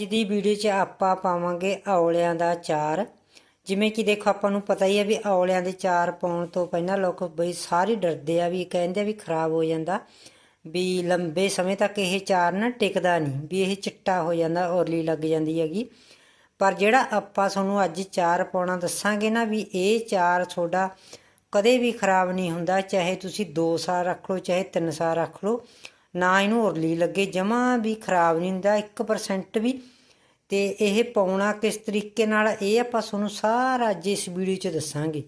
ਅੱਜ ਦੀ ਵੀਡੀਓ 'ਚ ਆਪਾਂ ਪਾਵਾਂਗੇ ਔਲਿਆਂ ਦਾ ਚਾਰ ਜਿਵੇਂ ਕਿ ਦੇਖੋ, ਆਪਾਂ ਨੂੰ ਪਤਾ ਹੀ ਹੈ ਵੀ ਔਲਿਆਂ ਦੇ ਚਾਰ ਪਾਉਣ ਤੋਂ ਪਹਿਲਾਂ ਲੋਕ ਬਈ ਸਾਰੇ ਡਰਦੇ ਆ ਵੀ, ਕਹਿੰਦੇ ਆ ਵੀ ਖਰਾਬ ਹੋ ਜਾਂਦਾ। ਵੀ ਲੰਬੇ ਸਮੇਂ ਤੱਕ ਇਹ ਚਾਰ ਨਾ ਟਿਕਦਾ ਨਹੀਂ, ਵੀ ਇਹ ਚਿੱਟਾ ਹੋ ਜਾਂਦਾ, ਔਰਲੀ ਲੱਗ ਜਾਂਦੀ ਹੈਗੀ। ਪਰ ਜਿਹੜਾ ਆਪਾਂ ਤੁਹਾਨੂੰ ਅੱਜ ਚਾਰ ਪਾਉਣਾ ਦੱਸਾਂਗੇ ਨਾ ਵੀ ਇਹ ਚਾਰ ਤੁਹਾਡਾ ਕਦੇ ਵੀ ਖਰਾਬ ਨਹੀਂ ਹੁੰਦਾ, ਚਾਹੇ ਤੁਸੀਂ 2 ਸਾਲ ਰੱਖ ਲਓ, ਚਾਹੇ 3 ਸਾਲ ਰੱਖ ਲਓ। ਨਾ ਇਹਨੂੰ ਉਰਲੀ ਲੱਗੇ, ਜਮਾ ਵੀ ਖਰਾਬ ਨਹੀਂ ਹੁੰਦਾ 1% ਵੀ। ਤੇ ਇਹ ਪਾਉਣਾ ਕਿਸ ਤਰੀਕੇ ਨਾਲ, ਇਹ ਆਪਾਂ ਤੁਹਾਨੂੰ ਸਾਰਾ ਅੱਜ ਇਸ ਵੀਡੀਓ 'ਚ ਦੱਸਾਂਗੇ।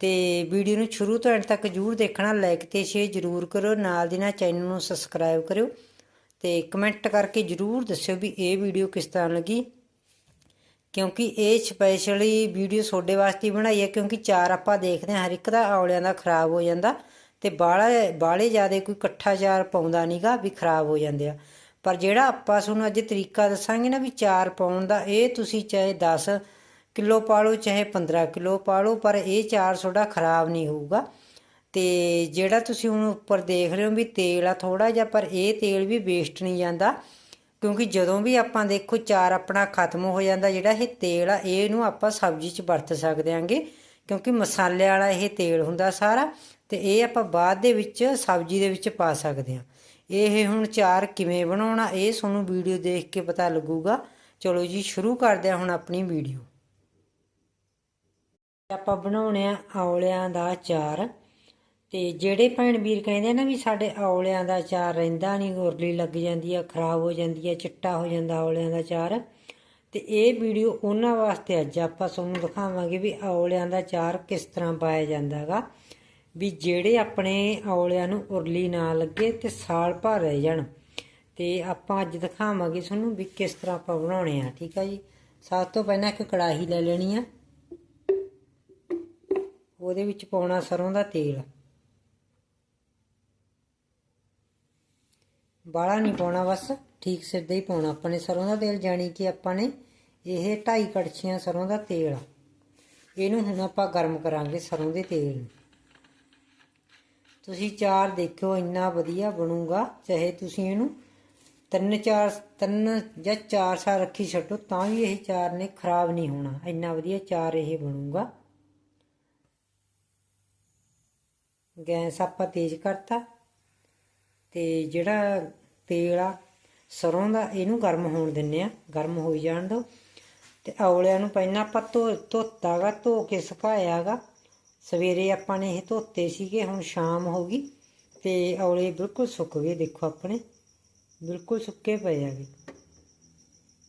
ਤੇ ਵੀਡੀਓ ਨੂੰ ਸ਼ੁਰੂ ਤੋਂ ਐਂਡ ਤੱਕ ਜਰੂਰ ਦੇਖਣਾ ਲਾਈਕ ਤੇ ਸ਼ੇਅਰ ਜਰੂਰ ਕਰੋ ਨਾਲ ਦੀ ਨਾਲ ਚੈਨਲ ਨੂੰ ਸਬਸਕ੍ਰਾਈਬ ਕਰਿਓ। ਤੇ ਕਮੈਂਟ ਕਰਕੇ ਜਰੂਰ ਦੱਸਿਓ ਵੀ ਇਹ ਵੀਡੀਓ ਕਿਸ ਤਰ੍ਹਾਂ ਲੱਗੀ। ਕਿਉਂਕਿ ਇਹ ਸਪੈਸ਼ਲੀ ਵੀਡੀਓ ਤੁਹਾਡੇ ਵਾਸਤੇ ਬਣਾਈ ਹੈ, ਕਿਉਂਕਿ ਚਾਰ ਆਪਾਂ ਦੇਖਦੇ ਹਾਂ, ਹਰ ਇੱਕ ਦਾ ਔਲਿਆਂ ਦਾ ਖਰਾਬ ਹੋ ਜਾਂਦਾ। ਤੇ ਬਾਲੇ ਬਾਲੇ ਜ਼ਿਆਦਾ ਕੋਈ ਇਕੱਠਾ ਚਾਰ ਪਾਉਂਦਾ ਨਹੀਂਗਾ ਵੀ ਖਰਾਬ ਹੋ ਜਾਂਦੇ ਆ। ਪਰ ਜਿਹੜਾ ਆਪਾਂ ਤੁਹਾਨੂੰ ਅੱਜ ਤਰੀਕਾ ਦੱਸਾਂਗੇ ਨਾ ਵੀ ਚਾਰ ਪਾਉਣ ਦਾ, ਇਹ ਤੁਸੀਂ ਚਾਹੇ 10 ਕਿਲੋ ਪਾ ਲਓ, ਚਾਹੇ 15 ਕਿਲੋ ਪਾ ਲਓ, ਪਰ ਇਹ ਚਾਰ ਤੁਹਾਡਾ ਖਰਾਬ ਨਹੀਂ ਹੋਊਗਾ। ਤੇ ਜਿਹੜਾ ਤੁਸੀਂ ਹੁਣ ਉੱਪਰ ਦੇਖ ਰਹੇ ਹੋ ਵੀ ਤੇਲ ਆ ਥੋੜਾ ਜਿਹਾ, ਪਰ ਇਹ ਤੇਲ ਵੀ ਵੇਸਟ ਨਹੀਂ ਜਾਂਦਾ, ਕਿਉਂਕਿ ਜਦੋਂ ਵੀ ਆਪਾਂ ਦੇਖੋ ਚਾਰ ਆਪਣਾ ਖਤਮ ਹੋ ਜਾਂਦਾ, ਜਿਹੜਾ ਇਹ ਤੇਲ ਆ, ਇਹਨੂੰ ਆਪਾਂ ਸਬਜ਼ੀ 'ਚ ਵਰਤ ਸਕਦੇ ਆਂਗੇ, ਕਿਉਂਕਿ ਮਸਾਲੇ ਵਾਲਾ ਇਹ ਤੇਲ ਹੁੰਦਾ ਸਾਰਾ। ਤੇ ਇਹ ਆਪਾਂ ਬਾਅਦ ਦੇ ਵਿੱਚ ਸਬਜ਼ੀ ਦੇ ਵਿੱਚ ਪਾ ਸਕਦੇ ਹਾਂ। ਇਹ ਹੁਣ ਚਾਰ ਕਿਵੇਂ ਬਣਾਉਣਾ, ਇਹ ਤੁਹਾਨੂੰ ਵੀਡੀਓ ਦੇਖ ਕੇ ਪਤਾ ਲੱਗੂਗਾ। ਚਲੋ ਜੀ, ਸ਼ੁਰੂ ਕਰਦੇ ਹਾਂ ਹੁਣ ਆਪਣੀ ਵੀਡੀਓ। ਆਪਾਂ ਬਣਾਉਣੇ ਆ ਔਲਿਆਂ ਦਾ ਚਾਰ ਤੇ ਜਿਹੜੇ ਭੈਣ ਵੀਰ ਕਹਿੰਦੇ ਨਾ ਵੀ ਸਾਡੇ ਔਲਿਆਂ ਦਾ ਚਾਰ ਰਹਿੰਦਾ ਨਹੀਂ, ਗੁਰਲੀ ਲੱਗ ਜਾਂਦੀ ਆ, ਖਰਾਬ ਹੋ ਜਾਂਦੀ ਆ, ਚਿੱਟਾ ਹੋ ਜਾਂਦਾ ਔਲਿਆਂ ਦਾ ਚਾਰ ਤੇ ਇਹ ਵੀਡੀਓ ਉਹਨਾਂ ਵਾਸਤੇ ਅੱਜ ਆਪਾਂ ਤੁਹਾਨੂੰ ਦਿਖਾਵਾਂਗੇ ਵੀ ਔਲਿਆਂ ਦਾ ਚਾਰ ਕਿਸ ਤਰ੍ਹਾਂ ਪਾਇਆ ਜਾਂਦਾਗਾ ਵੀ ਜਿਹੜੇ ਆਪਣੇ ਔਲਿਆਂ ਨੂੰ ਉਰਲੀ ਨਾ ਲੱਗੇ ਤੇ ਸਾਲ ਭਰ ਰਹਿ ਜਾਣ। ਤੇ ਆਪਾਂ ਅੱਜ ਦਿਖਾਵਾਂਗੇ ਤੁਹਾਨੂੰ ਵੀ ਕਿਸ ਤਰ੍ਹਾਂ ਆਪਾਂ ਬਣਾਉਣੇ ਆ, ਠੀਕ ਆ ਜੀ? ਸਭ ਤੋਂ ਪਹਿਲਾਂ ਇੱਕ ਕੜਾਹੀ ਲੈ ਲੈਣੀ ਆ। ਉਹਦੇ ਵਿੱਚ ਪਾਉਣਾ ਸਰੋਂ ਦਾ ਤੇਲ। ਬਾਲਾ ਨਹੀਂ ਪਾਉਣਾ ਬਸ, ਠੀਕ ਸਿੱਧਾ ਹੀ ਪਾਉਣਾ ਆਪਾਂ ਨੇ ਸਰੋਂ ਦਾ ਤੇਲ, ਜਾਣੀ ਕਿ ਆਪਾਂ ਨੇ ਇਹ 2.5 ਕੜਛੀਆਂ ਸਰੋਂ ਦਾ ਤੇਲ ਇਹਨੂੰ ਹੁਣ ਆਪਾਂ ਗਰਮ ਕਰਾਂਗੇ ਸਰੋਂ ਦੇ ਤੇਲ ਨੂੰ। ਤੁਸੀਂ ਚਾਰ ਦੇਖਿਓ, ਇੰਨਾ ਵਧੀਆ ਬਣੂਗਾ, ਚਾਹੇ ਤੁਸੀਂ ਇਹਨੂੰ ਤਿੰਨ ਚਾਰ, ਤਿੰਨ ਜਾਂ ਚਾਰ ਸਾਲ ਰੱਖੀ ਛੱਡੋ, ਤਾਂ ਵੀ ਇਹ ਚਾਰ ਨੇ ਖਰਾਬ ਨਹੀਂ ਹੋਣਾ। ਇੰਨਾ ਵਧੀਆ ਚਾਰ ਇਹ ਬਣੂਗਾ। ਗੈਸ ਆਪਾਂ ਤੇਜ਼ ਕਰਤਾ ਤੇ ਜਿਹੜਾ ਤੇਲ ਆ, ਸਰੋਂ ਦਾ ਇਹਨੂੰ ਗਰਮ ਹੋਣ ਦਿੰਨੇ ਆ, ਗਰਮ ਹੋਈ ਜਾਣ ਦੋ। ਤੇ ਔਲਿਆਂ ਨੂੰ ਪਹਿਲਾਂ ਆਪਾਂ ਧੋ, ਧੋਤਾਗਾ, ਧੋ ਕੇ ਸੁਕਾਇਆਗਾ। ਸਵੇਰੇ ਆਪਾਂ ਨੇ ਇਹ ਧੋਤੇ ਸੀਗੇ, ਹੁਣ ਸ਼ਾਮ ਹੋ ਗਈ ਤੇ ਔਲੇ ਬਿਲਕੁਲ ਸੁੱਕ ਗਏ, ਦੇਖੋ ਆਪਣੇ, ਬਿਲਕੁਲ ਸੁੱਕੇ ਪਏ ਆਗੇ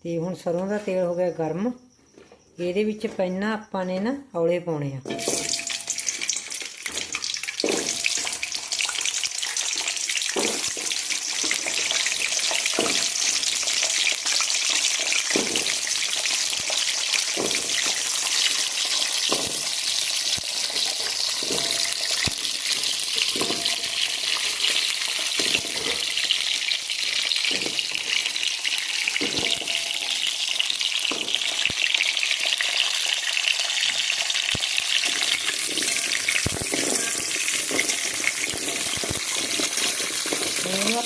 ਤੇ ਹੁਣ ਸਰੋਂ ਦਾ ਤੇਲ ਹੋ ਗਿਆ ਗਰਮ, ਇਹਦੇ ਵਿੱਚ ਪਹਿਲਾਂ ਆਪਾਂ ਨੇ ਨਾ ਔਲੇ ਪਾਉਣੇ ਆ।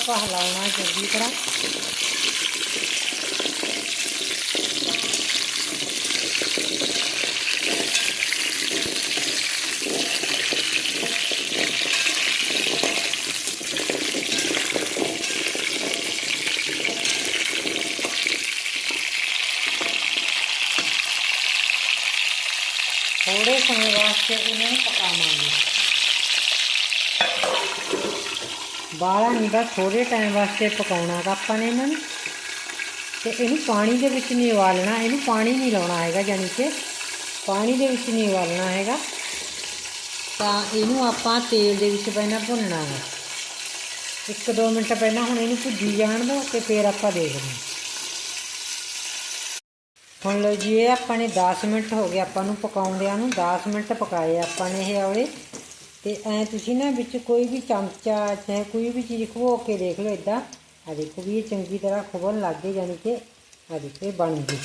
ਇਹਨੂੰ ਆਪਾਂ ਹਿਲਾਉਣਾ ਚੰਗੀ ਤਰ੍ਹਾਂ ਥੋੜੇ ਸਮੇਂ ਵਾਸਤੇ ਇਹਨਾਂ ਨੂੰ ਪਕਾਵਾਂਗੇ ਬਾਲਾ ਨਹੀਂ ਬਸ ਥੋੜੇ ਟਾਈਮ ਵਾਸਤੇ ਪਕਾਉਣਾ ਗਾ ਆਪਾਂ ਨੇ ਇਹਨਾਂ ਨੂੰ। ਤੇ ਇਹਨੂੰ ਪਾਣੀ ਦੇ ਵਿੱਚ ਨਹੀਂ ਉਬਾਲਣਾ, ਇਹਨੂੰ ਪਾਣੀ ਨਹੀਂ ਲਾਉਣਾ ਹੈਗਾ ਯਾਨੀ ਕਿ। ਪਾਣੀ ਦੇ ਵਿੱਚ ਨਹੀਂ ਉਬਾਲਣਾ ਹੈਗਾ। ਤਾਂ ਇਹਨੂੰ ਆਪਾਂ ਤੇਲ ਦੇ ਵਿੱਚ ਪਹਿਲਾਂ ਭੁੰਨਣਾ ਹੈ। ਇੱਕ ਦੋ ਮਿੰਟ ਪਹਿਲਾਂ ਹੁਣ ਇਹਨੂੰ ਭੁੱਜੀ ਜਾਣ ਦਿਓ ਤੇ ਫਿਰ ਆਪਾਂ ਦੇਖਦੇ ਹਾਂ। ਹੁਣ ਲਓ ਜੀ, ਇਹ ਆਪਾਂ ਨੇ 10 ਮਿੰਟ ਹੋ ਗਏ ਆਪਾਂ ਨੂੰ ਪਕਾਉਂਦਿਆਂ ਨੂੰ। 10 ਮਿੰਟ ਪਕਾਏ ਆਪਾਂ ਨੇ ਇਹ ਔਲੇ। ਤੇ ਐ ਤੁਸੀਂ ਨਾ ਵਿੱਚ ਕੋਈ ਵੀ ਚਮਚਾ ਚਾਹੇ ਕੋਈ ਵੀ ਚੀਜ਼ ਖਵੋ ਕੇ ਦੇਖ ਲਓ ਇਦਾਂ ਆ ਦੇਖੋ ਵੀ ਇਹ ਚੰਗੀ ਤਰ੍ਹਾਂ ਖੁਬਣ ਲੱਗ ਗਈ ਯਾਨੀ ਕਿ ਆ ਦੇਖੋ ਇਹ ਬਣ ਗਈ।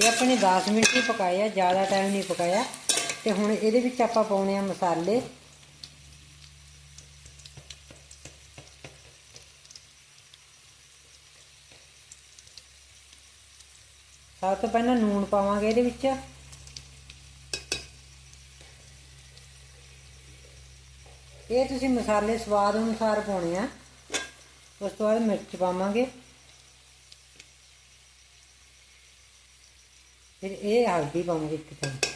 ਇਹ ਆਪਣੇ 10 ਮਿੰਟ ਹੀ ਪਕਾਇਆ, ਜ਼ਿਆਦਾ ਟਾਈਮ ਨਹੀਂ ਪਕਾਇਆ। ਤੇ ਹੁਣ ਇਹਦੇ ਵਿੱਚ ਆਪਾਂ ਪਾਉਣੇ ਆ ਮਸਾਲੇ। ਸਭ ਤੋਂ ਪਹਿਲਾਂ ਨੂਣ ਪਾਵਾਂਗੇ ਇਹਦੇ ਵਿੱਚ। ਇਹ ਤੁਸੀਂ ਮਸਾਲੇ ਸਵਾਦ ਅਨੁਸਾਰ ਪਾਉਣੇ ਆ। ਉਸ ਤੋਂ ਬਾਅਦ ਮਿਰਚ ਪਾਵਾਂਗੇ। ਫਿਰ ਇਹ ਹਲਦੀ ਪਾਵਾਂਗੇ ਇੱਕ ਚਮਚ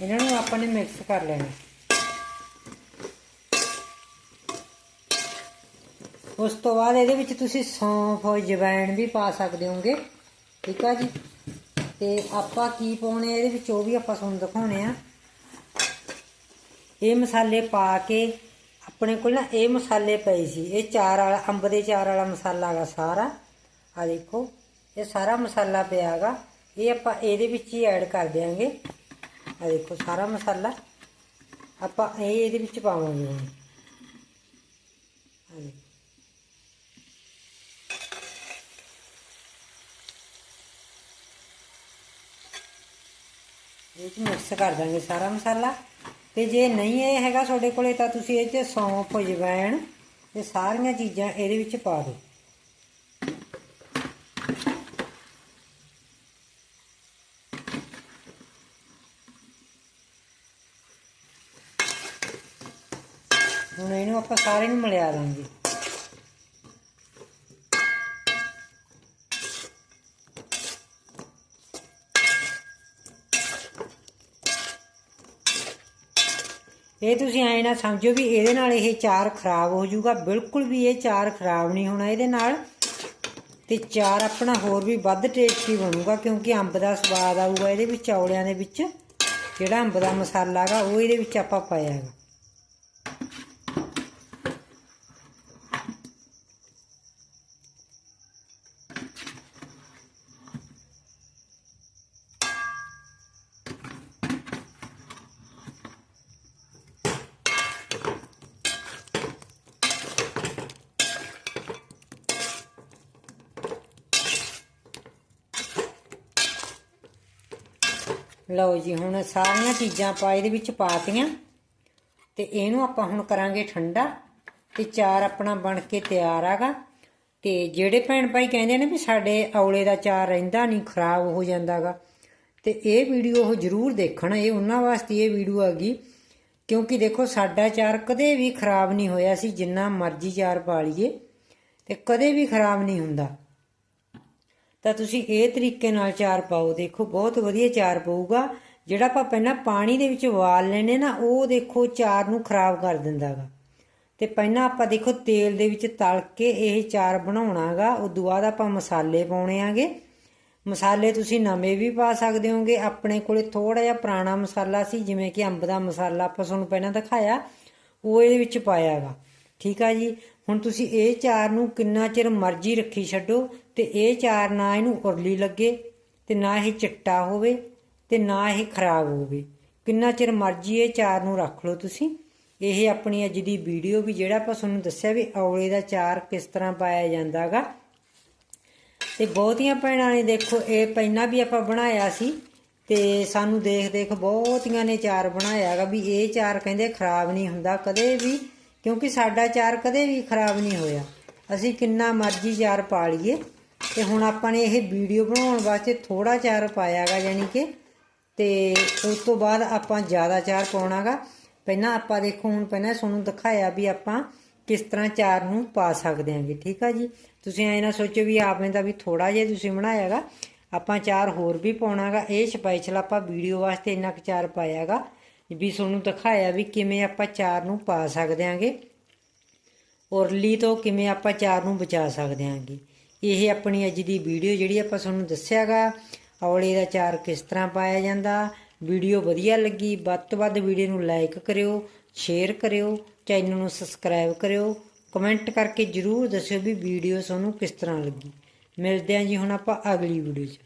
ਇਹਨਾਂ ਨੂੰ ਆਪਾਂ ਨੇ ਮਿਕਸ ਕਰ ਲੈਣਾ। ਉਸ ਤੋਂ ਬਾਅਦ ਇਹਦੇ ਵਿੱਚ ਤੁਸੀਂ ਸੌਂਫ, ਜਵੈਣ ਵੀ ਪਾ ਸਕਦੇ ਹੋਗੇ। ਠੀਕ ਆ ਜੀ? ਤੇ ਆਪਾਂ ਕੀ ਪਾਉਣੇ ਇਹਦੇ ਵਿੱਚ ਉਹ ਵੀ ਆਪਾਂ ਤੁਹਾਨੂੰ ਦਿਖਾਉਣੇ ਆ। ਇਹ ਮਸਾਲੇ ਪਾ ਕੇ ਆਪਣੇ ਕੋਲ ਨਾ ਇਹ ਮਸਾਲੇ ਪਏ ਸੀ। ਇਹ ਚਾਰ ਵਾਲਾ, ਅੰਬ ਦੇ ਚਾਰ ਵਾਲਾ ਮਸਾਲਾ ਹੈਗਾ ਸਾਰਾ। ਆ ਦੇਖੋ, ਇਹ ਸਾਰਾ ਮਸਾਲਾ ਪਿਆ ਪਿਆਗਾ ਇਹ ਆਪਾਂ ਇਹਦੇ ਵਿੱਚ ਹੀ ਐਡ ਕਰ ਦਿਆਂਗੇ। ਆ ਦੇਖੋ, ਸਾਰਾ ਮਸਾਲਾ। ਆਪਾਂ ਇਹ ਇਹਦੇ ਵਿੱਚ ਪਾਵਾਂਗੇ ਹੁਣ। ਇਹ ਚ ਮਿਕਸ ਕਰ ਦਾਂਗੇ ਸਾਰਾ ਮਸਾਲਾ। ਤੇ ਜੇ ਨਹੀਂ ਇਹ ਹੈਗਾ ਤੁਹਾਡੇ ਕੋਲੇ ਤਾਂ ਤੁਸੀਂ ਇਹ ਚ ਸੌਂਫ ਜਵੈਣ ਇਹ ਸਾਰੀਆਂ ਚੀਜ਼ਾਂ ਇਹਦੇ ਵਿੱਚ ਪਾ ਦਿਓ। ਹੁਣ ਇਹਨੂੰ ਆਪਾਂ ਸਾਰੇ ਨੂੰ ਮਿਲਿਆ ਦਾਂਗੇ। ਇਹ ਤੁਸੀਂ ਐ ਨਾ ਸਮਝੋ ਵੀ ਇਹਦੇ ਨਾਲ ਇਹ ਚਾਰ ਖਰਾਬ ਹੋ ਜਾਊਗਾ। ਬਿਲਕੁਲ ਵੀ ਇਹ ਚਾਰ ਖਰਾਬ ਨਹੀਂ ਹੋਣਾ ਇਹਦੇ ਨਾਲ। ਤੇ ਚਾਰ ਆਪਣਾ ਹੋਰ ਵੀ ਵੱਧ ਟੇਸਟੀ ਬਣੂਗਾ ਕਿਉਂਕਿ ਅੰਬ ਦਾ ਸਵਾਦ ਆਊਗਾ ਇਹਦੇ ਵਿੱਚ, ਚੌਲਿਆਂ ਦੇ ਵਿੱਚ। ਜਿਹੜਾ ਅੰਬ ਦਾ ਮਸਾਲਾ ਹੈਗਾ, ਉਹ ਇਹਦੇ ਵਿੱਚ ਆਪਾਂ ਪਾਇਆ ਹੈਗਾ। ਲਓ ਜੀ, ਹੁਣ ਸਾਰੀਆਂ ਚੀਜ਼ਾਂ ਆਪਾਂ ਇਹਦੇ ਵਿੱਚ ਪਾਤੀਆਂ ਤੇ ਇਹਨੂੰ ਆਪਾਂ ਹੁਣ ਕਰਾਂਗੇ ਠੰਡਾ ਤੇ ਚਾਰ ਆਪਣਾ ਬਣ ਕੇ ਤਿਆਰ ਆਗਾ। ਤੇ ਜਿਹੜੇ ਭੈਣ ਭਾਈ ਕਹਿੰਦੇ ਨੇ ਵੀ ਸਾਡੇ ਔਲੇ ਦਾ ਚਾਰ ਰਹਿੰਦਾ ਨਹੀਂ, ਖਰਾਬ ਹੋ ਜਾਂਦਾਗਾ। ਤੇ ਇਹ ਵੀਡੀਓ ਉਹ ਜ਼ਰੂਰ ਦੇਖਣ, ਇਹ ਉਹਨਾਂ ਵਾਸਤੇ ਇਹ ਵੀਡੀਓ ਹੈਗੀ ਕਿਉਂਕਿ ਦੇਖੋ, ਸਾਡਾ ਚਾਰ ਕਦੇ ਵੀ ਖਰਾਬ ਨਹੀਂ ਹੋਇਆ ਸੀ, ਜਿੰਨਾ ਮਰਜ਼ੀ ਚਾਰ ਪਾ ਲਈਏ। ਤੇ ਕਦੇ ਵੀ ਖਰਾਬ ਨਹੀਂ ਹੁੰਦਾ। ਤਾਂ ਤੁਸੀਂ ਇਹ ਤਰੀਕੇ ਨਾਲ ਚਾਰ ਪਾਓ। ਦੇਖੋ, ਬਹੁਤ ਵਧੀਆ ਚਾਰ ਪਊਗਾ। ਜਿਹੜਾ ਆਪਾਂ ਪਹਿਲਾਂ ਪਾਣੀ ਦੇ ਵਿੱਚ ਉਬਾਲ ਲੈਨੇ ਨਾ, ਉਹ ਦੇਖੋ ਚਾਰ ਨੂੰ ਖਰਾਬ ਕਰ ਦਿੰਦਾਗਾ ਤੇ ਪਹਿਲਾਂ ਆਪਾਂ ਦੇਖੋ ਤੇਲ ਦੇ ਵਿੱਚ ਤਲ ਕੇ ਇਹ ਚਾਰ ਬਣਾਉਣਾਗਾ ਤੋਂ ਬਾਅਦ ਆਪਾਂ ਮਸਾਲੇ ਪਾਉਣੇ ਆਗੇ। ਮਸਾਲੇ ਤੁਸੀਂ ਨਵੇਂ ਵੀ ਪਾ ਸਕਦੇ ਹੋਗੇ। ਆਪਣੇ ਕੋਲੇ ਥੋੜਾ ਜਿਹਾ ਪੁਰਾਣਾ ਮਸਾਲਾ ਸੀ, ਜਿਵੇਂ ਕਿ ਅੰਬ ਦਾ ਮਸਾਲਾ ਆਪਾਂ ਤੁਹਾਨੂੰ ਪਹਿਲਾਂ ਦਿਖਾਇਆ, ਉਹ ਇਹਦੇ ਵਿੱਚ ਪਾਇਆਗਾ ਠੀਕ ਆ ਜੀ? ਹੁਣ ਤੁਸੀਂ ਇਹ ਚਾਰ ਨੂੰ ਕਿੰਨਾ ਚਿਰ ਮਰਜ਼ੀ ਰੱਖੀ ਛੱਡੋ। ਤੇ ਇਹ ਚਾਰ ਨਾ ਇਹਨੂੰ ਉਰਲੀ ਲੱਗੇ ਤੇ ਨਾ ਇਹ ਚਿੱਟਾ ਹੋਵੇ ਤੇ ਨਾ ਇਹ ਖਰਾਬ ਹੋਵੇ। ਕਿੰਨਾ ਚਿਰ ਮਰਜ਼ੀ ਇਹ ਚਾਰ ਨੂੰ ਰੱਖ ਲਓ ਤੁਸੀਂ। ਇਹ ਆਪਣੀ ਅੱਜ ਦੀ ਵੀਡੀਓ ਵੀ ਜਿਹੜਾ ਆਪਾਂ ਤੁਹਾਨੂੰ ਦੱਸਿਆ ਵੀ ਔਲੇ ਦਾ ਚਾਰ ਕਿਸ ਤਰ੍ਹਾਂ ਪਾਇਆ ਜਾਂਦਾਗਾ। ਤੇ ਬਹੁਤੀਆਂ ਭੈਣਾਂ ਨੇ ਦੇਖੋ, ਇਹ ਪਹਿਲਾਂ ਵੀ ਆਪਾਂ ਬਣਾਇਆ ਸੀ ਤੇ ਸਾਨੂੰ ਦੇਖ ਦੇਖ ਬਹੁਤੀਆਂ ਨੇ ਚਾਰ ਬਣਾਇਆਗਾ ਵੀ ਇਹ ਚਾਰ ਕਹਿੰਦੇ ਖਰਾਬ ਨਹੀਂ ਹੁੰਦਾ ਕਦੇ ਵੀ, ਕਿਉਂਕਿ ਸਾਡਾ ਚਾਰ ਕਦੇ ਵੀ ਖਰਾਬ ਨਹੀਂ ਹੋਇਆ। ਅਸੀਂ ਕਿੰਨਾ ਮਰਜ਼ੀ ਚਾਰ ਪਾ ਲਈਏ। ਤੇ ਹੁਣ ਆਪਾਂ ਨੇ ਇਹ ਵੀਡੀਓ ਬਣਾਉਣ ਵਾਸਤੇ ਥੋੜਾ ਚਾਰ ਪਾਇਆਗਾ ਯਾਨੀ ਕਿ ਤੇ ਉਸ ਤੋਂ ਬਾਅਦ ਆਪਾਂ ਜ਼ਿਆਦਾ ਚਾਰ ਪਾਉਣਾਗਾ। ਪਹਿਲਾਂ ਆਪਾਂ ਦੇਖੋ, ਹੁਣ ਪਹਿਲਾਂ ਤੁਹਾਨੂੰ ਦਿਖਾਇਆ ਵੀ ਆਪਾਂ ਕਿਸ ਤਰ੍ਹਾਂ ਚਾਰ ਨੂੰ ਪਾ ਸਕਦੇ ਆਂਗੇ ਠੀਕ ਆ ਜੀ? ਤੁਸੀਂ ਐ ਨਾ ਸੋਚੋ ਵੀ ਆਪਨੇ ਦਾ ਵੀ ਥੋੜਾ ਜਿਹਾ ਤੁਸੀਂ ਬਣਾਇਆਗਾ। ਆਪਾਂ ਚਾਰ ਹੋਰ ਵੀ ਪਾਉਣਾਗਾ। ਇਹ ਸਪੈਸ਼ਲ ਆਪਾਂ ਵੀਡੀਓ ਵਾਸਤੇ ਇੰਨਾ ਕੁ ਚਾਰ ਪਾਇਆਗਾ ਵੀ ਤੁਹਾਨੂੰ ਦਿਖਾਇਆ ਵੀ ਕਿਵੇਂ ਆਪਾਂ ਚਾਰ ਨੂੰ ਪਾ ਸਕਦੇ ਆਂਗੇ ਉਰਲੀ ਤੋਂ ਕਿਵੇਂ ਆਪਾਂ ਚਾਰ ਨੂੰ ਬਚਾ ਸਕਦੇ ਆਂਗੇ ਇਹ ਆਪਣੀ ਅੱਜ ਦੀ ਵੀਡੀਓ ਜਿਹੜੀ ਆਪਾਂ ਤੁਹਾਨੂੰ ਦੱਸਿਆਗਾ, ਔਲੇ ਦਾ ਚਾਰ ਕਿਸ ਤਰ੍ਹਾਂ ਪਾਇਆ ਜਾਂਦਾ। ਵੀਡੀਓ ਵਧੀਆ ਲੱਗੀ, ਵੱਧ ਤੋਂ ਵੱਧ ਵੀਡੀਓ ਨੂੰ ਲਾਈਕ ਕਰਿਓ ਸ਼ੇਅਰ ਕਰਿਓ ਚੈਨਲ ਨੂੰ ਸਬਸਕ੍ਰਾਈਬ ਕਰਿਓ। ਕਮੈਂਟ ਕਰਕੇ ਜਰੂਰ ਦੱਸਿਓ ਵੀ ਵੀਡੀਓ ਤੁਹਾਨੂੰ ਕਿਸ ਤਰ੍ਹਾਂ ਲੱਗੀ। ਮਿਲਦੇ ਆਂ ਜੀ ਹੁਣ ਆਪਾਂ ਅਗਲੀ ਵੀਡੀਓ 'ਚ।